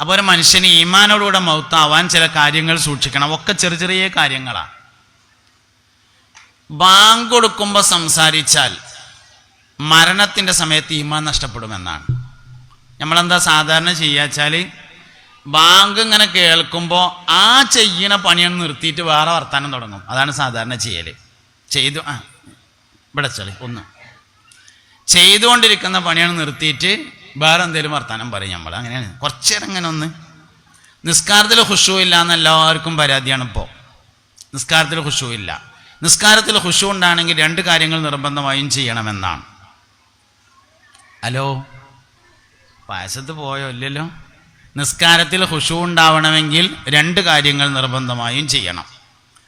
അപ്പോൾ ഒരു മനുഷ്യന് ഈമാനോടുകൂടെ മൗത്താവാൻ ചില കാര്യങ്ങൾ സൂക്ഷിക്കണം. ഒക്കെ ചെറിയ ചെറിയ കാര്യങ്ങളാണ് ബാങ്ക് കൊടുക്കുമ്പോൾ സംസാരിച്ചാൽ മരണത്തിന്റെ സമയത്ത് ഈമാൻ നഷ്ടപ്പെടുമെന്നാണ്. നമ്മളെന്താ സാധാരണ ചെയ്യാച്ചാൽ ബാങ്ക് ഇങ്ങനെ കേൾക്കുമ്പോൾ ആ ചെയ്യണ പണിയാണ് നിർത്തിയിട്ട് വേറെ വർത്താനം തുടങ്ങും. അതാണ് സാധാരണ ചെയ്യൽ ചെയ്തു ആ ഇവിടെ ചളി ഒന്ന്. ചെയ്തുകൊണ്ടിരിക്കുന്ന പണിയാണ് നിർത്തിയിട്ട് വേറെ എന്തെങ്കിലും വർത്താനം പറയും നമ്മൾ അങ്ങനെയാണ്. കുറച്ചേരം ഇങ്ങനെ ഒന്ന് നിസ്കാരത്തിൽ ഹുഷു ഇല്ല എന്ന് എല്ലാവർക്കും പരാതിയാണ് ഇപ്പോൾ നിസ്കാരത്തിൽ ഹുഷു ഇല്ല. നിസ്കാരത്തിൽ ഹുഷു ഉണ്ടാണെങ്കിൽ രണ്ട് കാര്യങ്ങൾ നിർബന്ധമായും ചെയ്യണമെന്നാണ്. ഹലോ? പായസത്ത് പോയോ? ഇല്ലല്ലോ. നിസ്കാരത്തിൽ ഹുഷു ഉണ്ടാവണമെങ്കിൽ രണ്ട് കാര്യങ്ങൾ നിർബന്ധമായും ചെയ്യണം.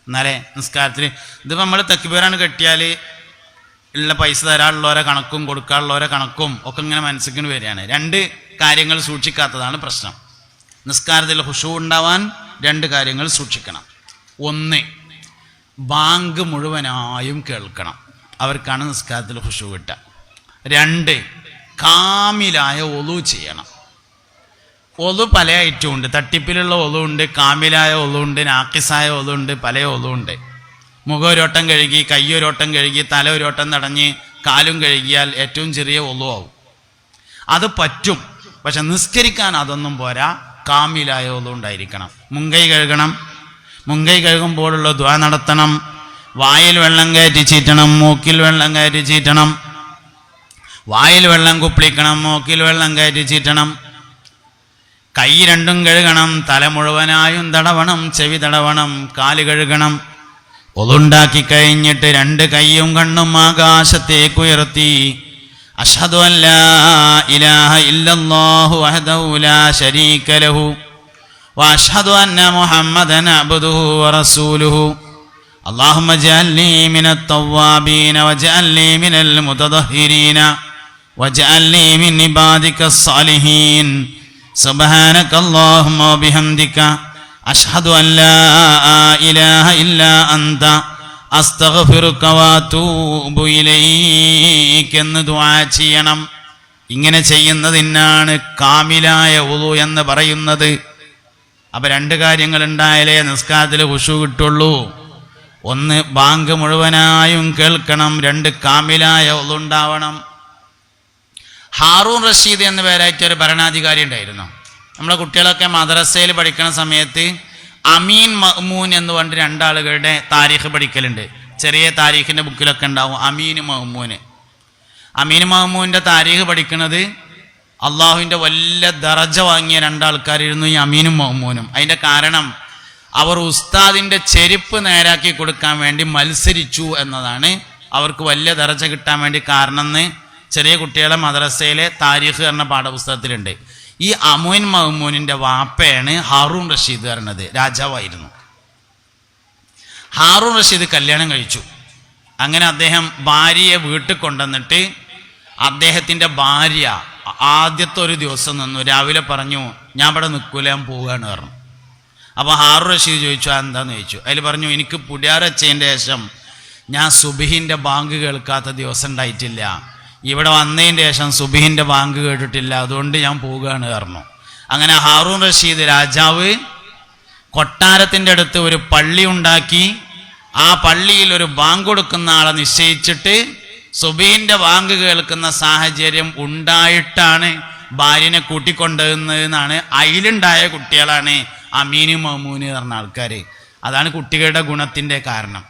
എന്നാലേ നിസ്കാരത്തിൽ ഇതിപ്പോൾ നമ്മൾ തെക്കുപേരാണ് കെട്ടിയാൽ ഉള്ള പൈസ തരാനുള്ളവരെ കണക്കും കൊടുക്കാനുള്ളവരെ കണക്കും ഒക്കെ ഇങ്ങനെ മനസ്സിന് വരികയാണ്. രണ്ട് കാര്യങ്ങൾ സൂക്ഷിക്കാത്തതാണ് പ്രശ്നം. നിസ്കാരത്തിൽ ഹുഷു ഉണ്ടാവാൻ രണ്ട് കാര്യങ്ങൾ സൂക്ഷിക്കണം. ഒന്ന് ബാങ്ക് മുഴുവനായും കേൾക്കണം. അവർക്കാണ് നിസ്കാരത്തിൽ ഹുഷു കിട്ടുക. രണ്ട് കാമിലായ ഒലു ചെയ്യണം. ഒലു പല ഐറ്റവും ഉണ്ട്. തട്ടിപ്പിലുള്ള ഒലുണ്ട് കാമിലായ ഒലുണ്ട് നാക്കിസായ ഒലുണ്ട് പല ഒലുണ്ട് മുഖം ഒരോട്ടം കഴുകി കയ്യൊരോട്ടം കഴുകി തല ഒരോട്ടം തടഞ്ഞ് കാലും കഴുകിയാൽ ഏറ്റവും ചെറിയ ഒളുവാവും. അത് പറ്റും. പക്ഷെ നിസ്കരിക്കാൻ അതൊന്നും പോരാ. കാമിലായ ഒലു ഉണ്ടായിരിക്കണം മുങ്കൈ കഴുകണം. മുങ്കൈ കഴുകുമ്പോഴുള്ള ദ്വാ നടത്തണം. വായിൽ വെള്ളം കയറ്റി ചീറ്റണം. മൂക്കിൽ വെള്ളം കയറ്റി ചീറ്റണം. വായിൽ വെള്ളം കുപ്പിളിക്കണം. മൂക്കിൽ വെള്ളം കയറ്റി ചീറ്റണം. കൈ രണ്ടും കഴുകണം. തല മുഴുവനായും തടവണം. ചെവി തടവണം. കാൽ കഴുകണം. ഒതുണ്ടാക്കി കഴിഞ്ഞിട്ട് രണ്ട് കൈയും കണ്ണും ആകാശത്തേക്ക് ഉയർത്തി അഷ്ഹദു അല്ലാ ഇലാഹ ഇല്ലല്ലാഹു വഹദഹു ലാ ശരീക ലഹു വഅഷ്ഹദു അന്ന മുഹമ്മദൻ അബ്ദുഹു വറസൂലുഹു اللهم اجعلني من التوابين واجعلني من المتطهرين واجعلني من عبادك الصالحين سبحانك اللهم وبحمدك അഷ്ഹദു അല്ലാ ഇലാഹ ഇല്ലാ അന്ത. അസ്തഗ്ഫിറുക വാതൂബു ഇലൈക എന്ന് ദുആ ചെയ്യണം. ഇങ്ങനെ ചെയ്യുന്നതിനാണ് കാമിലായ വുളു എന്ന് പറയുന്നത്. അപ്പൊ രണ്ട് കാര്യങ്ങൾ ഉണ്ടായാലേ നിസ്കാരത്തിൽ ഉഷു കിട്ടുള്ളൂ. ഒന്ന് ബാങ്ക് മുഴുവനായും കേൾക്കണം. രണ്ട് കാമിലായ ഉണ്ടാവണം. ഹാറൂൺ റഷീദ് എന്ന പേരായിട്ട് ഒരു ഭരണാധികാരി ഉണ്ടായിരുന്നു. നമ്മളെ കുട്ടികളൊക്കെ മദ്രസയിൽ പഠിക്കുന്ന സമയത്ത് അമീൻ മഹ്മൂൻ എന്ന് പറഞ്ഞിട്ട് രണ്ടാളുകളുടെ താരീഖ് പഠിക്കലുണ്ട്. ചെറിയ താരീഖിന്റെ ബുക്കിലൊക്കെ ഉണ്ടാവും അമീൻ മഹ്മൂന്. അമീൻ മഹ്മൂന്റെ താരീഖ് പഠിക്കുന്നത് അള്ളാഹുവിന്റെ വല്ല ദറജ വാങ്ങിയ രണ്ടാൾക്കാരായിരുന്നു ഈ അമീനും മഹ്മൂനും. അതിന്റെ കാരണം അവർ ഉസ്താദിന്റെ ചെരുപ്പ് നേരാക്കി കൊടുക്കാൻ വേണ്ടി മത്സരിച്ചു എന്നതാണ്. അവർക്ക് വലിയ ദറജ കിട്ടാൻ വേണ്ടി കാരണം ചെറിയ കുട്ടികളെ മദ്രസയിലെ താരീഖ് എന്ന പാഠപുസ്തകത്തിലുണ്ട്. ഈ അമോൻ മഹ്മൂനിന്റെ വാപ്പയാണ് ഹാറൂൺ റഷീദ് പറഞ്ഞത്. രാജാവായിരുന്നു. ഹാറൂൺ റഷീദ് കല്യാണം കഴിച്ചു. അങ്ങനെ അദ്ദേഹം ഭാര്യയെ വീട്ടിൽ കൊണ്ടുവന്നിട്ട് അദ്ദേഹത്തിന്റെ ഭാര്യ ആദ്യത്തെ ഒരു ദിവസം നിന്നു. രാവിലെ പറഞ്ഞു ഞാൻ ഇവിടെ നിൽക്കൂല ഞാൻ പോവുകയാണ് പറഞ്ഞു. അപ്പോൾ ഹാറു റഷീദ് ചോദിച്ചു "ആ, എന്താന്ന്? ചോദിച്ചു. അതിൽ പറഞ്ഞു എനിക്ക് പുടിയാറച്ചതിന്റെ ശേഷം ഞാൻ സുബിഹിന്റെ ബാങ്ക് കേൾക്കാത്ത ദിവസം ഉണ്ടായിട്ടില്ല. ഇവിടെ വന്നതിന്റെ ശേഷം സുബിഹിന്റെ ബാങ്ക് കേട്ടിട്ടില്ല. അതുകൊണ്ട് ഞാൻ പോവുകയാണ് പറഞ്ഞു അങ്ങനെ ഹാറൂൺ റഷീദ് രാജാവ് കൊട്ടാരത്തിന്റെ അടുത്ത് ഒരു പള്ളി ഉണ്ടാക്കി ആ പള്ളിയിൽ ഒരു ബാങ്ക് കൊടുക്കുന്ന ആളെ നിശ്ചയിച്ചിട്ട് സുബിഹിന്റെ ബാങ്ക് കേൾക്കുന്ന സാഹചര്യം ഉണ്ടായിട്ടാണ് ഭാര്യനെ കൂട്ടിക്കൊണ്ടുവന്നതെന്നാണ് അതിലുണ്ടായ കുട്ടികളാണ് അമീനും മമൂന് പറഞ്ഞ ആൾക്കാർ അതാണ് കുട്ടികളുടെ ഗുണത്തിന്റെ കാരണം.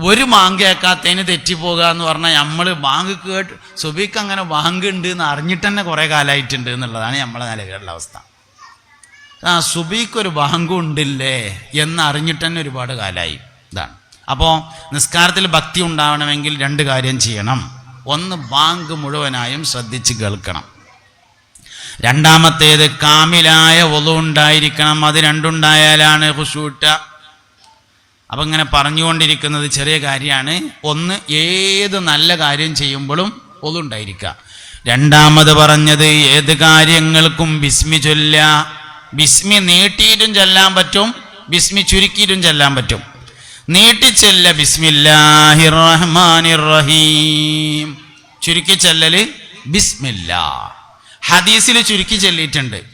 ഒരു ബാങ്ക് കേൾക്കാത്തതിന് തെറ്റിപ്പോകുക എന്ന് പറഞ്ഞാൽ നമ്മൾ ബാങ്ക് കേട്ട് സുബിക്ക് അങ്ങനെ ബാങ്ക് ഉണ്ട് എന്ന് അറിഞ്ഞിട്ട് തന്നെ കുറേ കാലമായിട്ടുണ്ട് എന്നുള്ളതാണ് നമ്മളെ നിലവിലുള്ള അവസ്ഥ. ആ സുബിക്കൊരു ബാങ്കും ഉണ്ടില്ലേ എന്ന് അറിഞ്ഞിട്ട് തന്നെ ഒരുപാട് കാലമായി. ഇതാണ്. അപ്പോൾ നിസ്കാരത്തിൽ ഭക്തി ഉണ്ടാവണമെങ്കിൽ രണ്ട് കാര്യം ചെയ്യണം. ഒന്ന് ബാങ്ക് മുഴുവനായും ശ്രദ്ധിച്ച് കേൾക്കണം. രണ്ടാമത്തേത് കാമിലായ ഒതു ഉണ്ടായിരിക്കണം. അത് രണ്ടുണ്ടായാലാണ് ഹുഷൂട്ട അപ്പം ഇങ്ങനെ പറഞ്ഞുകൊണ്ടിരിക്കുന്നത് ചെറിയ കാര്യമാണ്. ഒന്ന് ഏത് നല്ല കാര്യം ചെയ്യുമ്പോഴും ഒതുണ്ടായിരിക്കുക. രണ്ടാമത് പറഞ്ഞത് ഏത് കാര്യങ്ങൾക്കും ബിസ്മി ചൊല്ല. ബിസ്മി നീട്ടിയിട്ടും ചെല്ലാൻ പറ്റും ബിസ്മി ചുരുക്കിയിട്ടും ചെല്ലാൻ പറ്റും. നീട്ടിച്ചെല്ല ബിസ്മില്ലാഹിർ റഹ്മാനിർ റഹീം. ചുരുക്കി ചെല്ലല് ബിസ്മില്ല. ഹദീസിൽ ചുരുക്കി ചൊല്ലിയിട്ടുണ്ട്.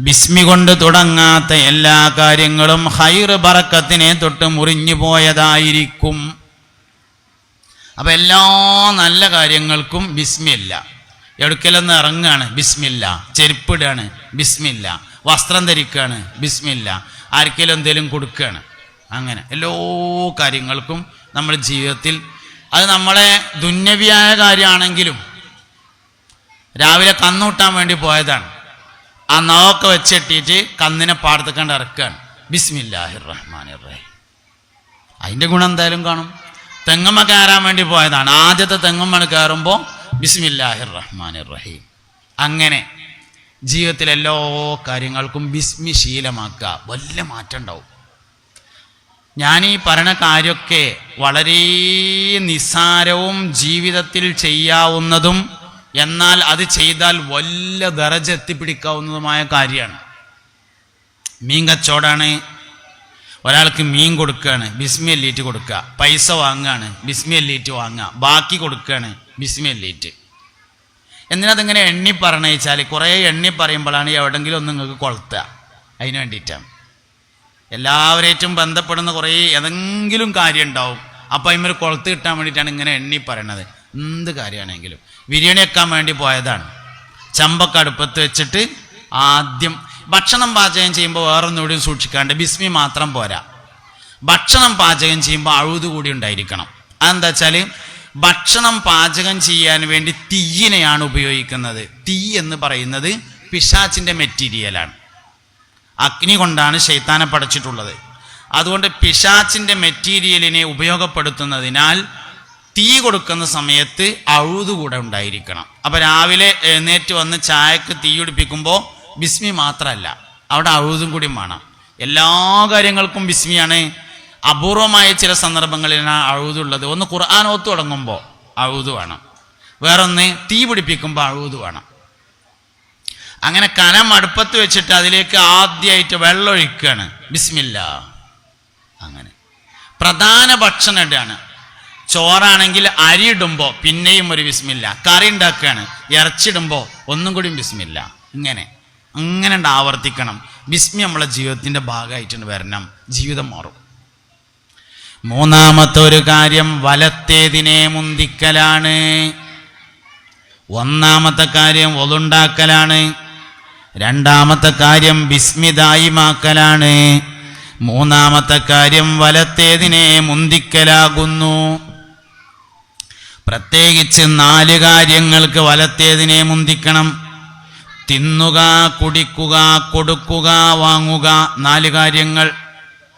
ബിസ്മി കൊണ്ട് തുടങ്ങാത്ത എല്ലാ കാര്യങ്ങളും ഹൈർ ബറക്കത്തിനെ തൊട്ട് മുറിഞ്ഞു പോയതായിരിക്കും. അപ്പൊ എല്ലാ നല്ല കാര്യങ്ങൾക്കും ബിസ്മില്ല. എടുക്കലെന്ന് ഇറങ്ങാണ് ബിസ്മില്ല. ചെരുപ്പിടാണ് ബിസ്മില്ല. വസ്ത്രം ധരിക്കുകയാണ് ബിസ്മില്ല. ആർക്കെങ്കിലും എന്തെങ്കിലും കൊടുക്കുകയാണ് അങ്ങനെ എല്ലാ കാര്യങ്ങൾക്കും നമ്മൾ ജീവിതത്തിൽ അത് നമ്മളെ ദുന്യവിയായ കാര്യമാണെങ്കിലും രാവിലെ കന്നൂട്ടാൻ വേണ്ടി പോയതാണ്. ആ നോക്കെ വെച്ചെട്ടിയിട്ട് കന്നിനെ പാടത്തേക്കണ്ട് ഇറക്കുകയാണ് ബിസ്മില്ലാഹിർ റഹ്മാൻ റഹീം അതിന്റെ ഗുണം എന്തായാലും കാണും. തെങ്ങമ്മ കയറാൻ വേണ്ടി പോയതാണ്. ആദ്യത്തെ തെങ്ങമ്മ കയറുമ്പോൾ ബിസ്മില്ലാഹിർ റഹ്മാൻ റഹീം അങ്ങനെ ജീവിതത്തിലെ എല്ലാ കാര്യങ്ങൾക്കും ബിസ്മി ശീലമാക്കുക വലിയ മാറ്റം ഉണ്ടാവും. ഈ പറഞ്ഞ കാര്യമൊക്കെ വളരെ നിസ്സാരവും ജീവിതത്തിൽ ചെയ്യാവുന്നതും എന്നാൽ അത് ചെയ്താൽ വലിയ ദറജ എത്തിപ്പിടിക്കാവുന്നതുമായ കാര്യമാണ്. മീൻ കച്ചവടമാണ് ഒരാൾക്ക് മീൻ കൊടുക്കുകയാണ് ബിസ്മി എല്ലീറ്റ് കൊടുക്കുക. പൈസ വാങ്ങുകയാണ് ബിസ്മി എല്ലീറ്റ് വാങ്ങുക. ബാക്കി കൊടുക്കുകയാണ് ബിസ്മി എല്ലീറ്റ് എന്തിനതിങ്ങനെ എണ്ണി പറഞ്ഞു വെച്ചാൽ കുറേ എണ്ണി പറയുമ്പോഴാണ് എവിടെങ്കിലും ഒന്ന് നിങ്ങൾക്ക് കൊളുത്തുക. അതിന് വേണ്ടിയിട്ടാണ്. എല്ലാവരേറ്റും ബന്ധപ്പെടുന്ന കുറേ ഏതെങ്കിലും കാര്യം ഉണ്ടാവും. അപ്പം അതിന്മേൽ കൊളുത്ത് കിട്ടാൻ വേണ്ടിയിട്ടാണ് ഇങ്ങനെ എണ്ണി പറയണത്. എന്ത് കാര്യമാണെങ്കിലും ബിരിയാണി വെക്കാൻ വേണ്ടി പോയതാണ്. ചമ്പക്കടുപ്പത്ത് വെച്ചിട്ട് ആദ്യം ഭക്ഷണം പാചകം ചെയ്യുമ്പോൾ വേറൊന്നുകൂടിയും സൂക്ഷിക്കാണ്ട് ബിസ്മി മാത്രം പോരാ. ഭക്ഷണം പാചകം ചെയ്യുമ്പോൾ അഴുത് കൂടി ഉണ്ടായിരിക്കണം. അതെന്താ വെച്ചാൽ ഭക്ഷണം പാചകം ചെയ്യാൻ വേണ്ടി തീയിനെയാണ് ഉപയോഗിക്കുന്നത്. തീ എന്ന് പറയുന്നത് പിശാച്ചിന്റെ മെറ്റീരിയലാണ്. അഗ്നി കൊണ്ടാണ് ശൈത്താനെ പടച്ചിട്ടുള്ളത്. അതുകൊണ്ട് പിശാച്ചിന്റെ മെറ്റീരിയലിനെ ഉപയോഗപ്പെടുത്തുന്നതിനാൽ തീ കൊടുക്കുന്ന സമയത്ത് അഴുത് കൂടെ ഉണ്ടായിരിക്കണം. അപ്പം രാവിലെ എഴുന്നേറ്റ് വന്ന് ചായക്ക് തീ പിടിപ്പിക്കുമ്പോൾ ബിസ്മി മാത്രമല്ല അവിടെ അഴുതും കൂടി വേണം. എല്ലാ കാര്യങ്ങൾക്കും ബിസ്മിയാണ്. അപൂർവമായ ചില സന്ദർഭങ്ങളിലാണ് അഴുതുള്ളത്. ഒന്ന് ഖുർആൻ തുടങ്ങുമ്പോൾ അഴുത് വേണം. വേറൊന്ന് തീ പിടിപ്പിക്കുമ്പോൾ അഴുത് വേണം. അങ്ങനെ കനം അടുപ്പത്ത് വെച്ചിട്ട് അതിലേക്ക് ആദ്യമായിട്ട് വെള്ളമൊഴിക്കുകയാണ് ബിസ്മില്ല. അങ്ങനെ. പ്രധാന ഭക്ഷണം ഇടുകയാണ് ചോറാണെങ്കിൽ അരി ഇടുമ്പോൾ പിന്നെയും ഒരു ബിസ്മില്ല. കറി ഉണ്ടാക്കുകയാണ് ഇറച്ചിടുമ്പോൾ ഒന്നും കൂടിയും ബിസ്മില്ല. ഇങ്ങനെ. അങ്ങനെ ഉണ്ട് ആവർത്തിക്കണം. ബിസ്മി നമ്മളെ ജീവിതത്തിന്റെ ഭാഗമായിട്ടുണ്ട് വരണം. ജീവിതം മാറും. മൂന്നാമത്തെ ഒരു കാര്യം വലത്തേതിനെ മുന്തിക്കലാണ്. ഒന്നാമത്തെ കാര്യം ഒതുണ്ടാക്കലാണ്. രണ്ടാമത്തെ കാര്യം വിസ്മിതായിമാക്കലാണ് മൂന്നാമത്തെ കാര്യം വലത്തേതിനെ മുന്തിക്കലാകുന്നു. പ്രത്യേകിച്ച് നാല് കാര്യങ്ങൾക്ക് വലത്തേതിനെ മുന്തിക്കണം. തിന്നുക കുടിക്കുക കൊടുക്കുക വാങ്ങുക നാല് കാര്യങ്ങൾ